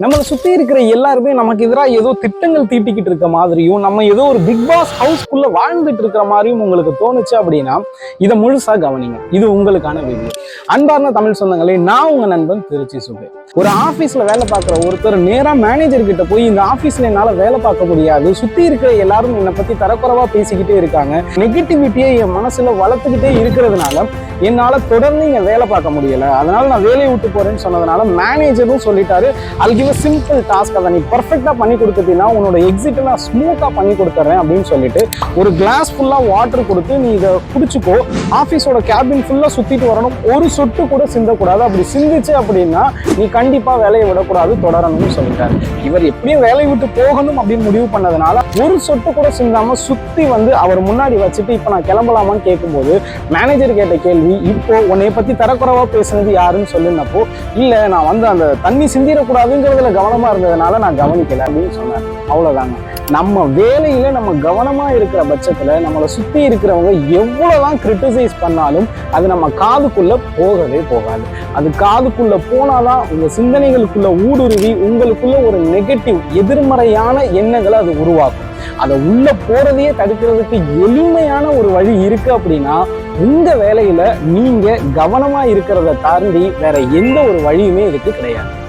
நம்மளை சுத்தி இருக்கிற எல்லாருமே நமக்கு எதிராக ஏதோ திட்டங்கள் தீட்டிக்கிட்டு இருக்க மாதிரியும் நம்ம ஏதோ ஒரு பிக் பாஸ் ஹவுஸ்க்குள்ளே வாழ்ந்துட்டு இருக்கிற மாதிரியும் உங்களுக்கு தோணுச்சு அப்படின்னா இதை முழுசா கவனிங்க. இது உங்களுக்கான வீடியோ அன்பார்ந்த தமிழ் சொந்தங்களே நான் உங்க நண்பன் திருச்சி சுபே ஒரு ஆஃபீஸில் வேலை பார்க்குற ஒருத்தர் நேராக மேனேஜர் கிட்ட போய் இந்த ஆஃபீஸில் என்னால் வேலை பார்க்க முடியாது. சுற்றி இருக்கிற எல்லாரும் என்னை பற்றி தரக்குறைவா பேசிக்கிட்டே இருக்காங்க. நெகட்டிவிட்டியை என் மனசில் வளர்த்துக்கிட்டே இருக்கிறதுனால என்னால் தொடர்ந்து இங்கே வேலை பார்க்க முடியலை. அதனால நான் வேலையை விட்டு போகிறேன்னு சொன்னதுனால மேனேஜரும் சொல்லிட்டாரு. I'll சிம்பிள் டாஸ்க் அதை நீ பர்ஃபெக்டாக பண்ணி கொடுத்துட்டீங்கன்னா உன்னோட எக்ஸிட்டை நான் ஸ்மூத்தாக பண்ணி கொடுத்துறேன் அப்படின்னு சொல்லிட்டு ஒரு கிளாஸ் ஃபுல்லாக வாட்டர் கொடுத்து நீ இதை குடிச்சுக்கோ. ஆஃபீஸோட கேபின் ஃபுல்லாக சுற்றிட்டு வரணும். ஒரு சொட்டு கூட சிந்தக்கூடாது. அப்படி சிந்திச்சு அப்படின்னா நீ கண்டிப்பா வேலையை விடக்கூடாது தொடரணும்னு சொல்லிட்டாரு. இவர் எப்படியும் வேலையை விட்டு போகணும் அப்படின்னு முடிவு பண்ணதுனால ஒரு சொட்டு கூட சிந்தாம சுத்தி வந்து அவர் முன்னாடி வச்சுட்டு இப்போ நான் கிளம்பலாமான்னு கேட்கும்போது மேனேஜர் கேட்ட கேள்வி இப்போ உன்னைய பத்தி தரக்குறவா பேசுனது யாருன்னு சொல்லுனப்போ இல்ல நான் வந்து அந்த தண்ணி சிந்திடக்கூடாதுங்கிறதுல கவனமா இருந்ததுனால நான் கவனிக்கல அப்படின்னு சொன்னேன் அவ்வளவுதாங்க. நம்ம வேலையில நம்ம கவனமா இருக்கிற பட்சத்துல நம்மளை சுத்தி இருக்கிறவங்க எவ்வளவுதான் கிரிட்டிசைஸ் பண்ணாலும் அது நம்ம காதுக்குள்ள போகவே போகாது. அது காதுக்குள்ள போனாதான் உங்க சிந்தனைகளுக்குள்ள ஊடுருவி உங்களுக்குள்ள ஒரு நெகட்டிவ் எதிர்மறையான எண்ணங்களை அது உருவாக்கும். அதை உள்ள போறதையே தடுக்கிறதுக்கு எளிமையான ஒரு வழி இருக்கு அப்படின்னா உங்க வேலையில நீங்க கவனமா இருக்கிறத தாண்டி வேற எந்த ஒரு வழியுமே இதுக்கு கிடையாது.